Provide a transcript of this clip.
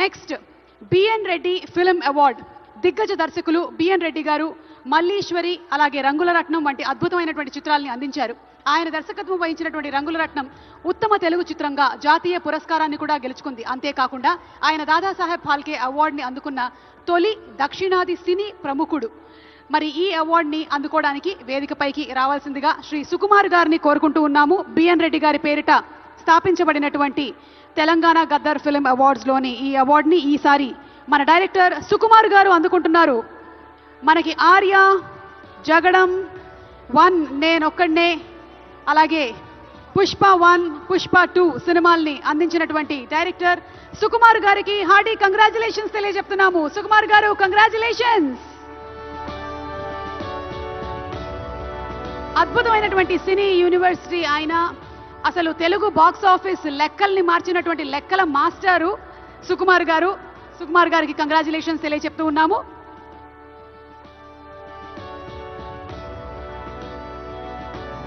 Next BN Reddy film award దిగ్గజ దర్శకులు B N Reddy గారు మల్లీశ్వరి అలాగే రంగుల రత్నం వంటి అద్భుతమైనటువంటి చిత్రాల్ని అందించారు. ఆయన దర్శకత్వం వహించినటువంటి రంగుల రత్నం ఉత్తమ తెలుగు చిత్రంగా జాతీయ పురస్కారాన్ని కూడా గెలుచుకుంది. అంతేకాకుండా ఆయన దాదాసాహెబ్ ఫాల్కే అవార్డుని అందుకున్న తొలి దక్షిణాది సినీ ప్రముఖుడు. మరి ఈ అవార్డుని అందుకోవడానికి వేదికపైకి రావాల్సిందిగా శ్రీ సుకుమార్ గారిని కోరుకుంటూ ఉన్నాము. బిఎన్ రెడ్డి గారి పేరిట స్థాపించబడినటువంటి తెలంగాణ గద్దర్ ఫిల్మ్ అవార్డ్స్లోని ఈ అవార్డుని ఈసారి మన డైరెక్టర్ సుకుమార్ గారు అందుకుంటున్నారు. మనకి ఆర్య జగడం వన్ నేనొక్కడనే అలాగే పుష్ప వన్ పుష్ప టూ సినిమాల్ని అందించినటువంటి డైరెక్టర్ సుకుమార్ గారికి హార్డీ కంగ్రాచులేషన్స్ తెలియజెప్తున్నాము. సుకుమార్ గారు కంగ్రాచులేషన్స్! అద్భుతమైనటువంటి సినీ యూనివర్సిటీ అయినా అసలు తెలుగు బాక్స్ ఆఫీస్ లెక్కల్ని మార్చినటువంటి లెక్కల మాస్టారు సుకుమార్ గారు. సుకుమార్ గారికి కంగ్రాచులేషన్స్ తెలియజెప్తూ ఉన్నాము.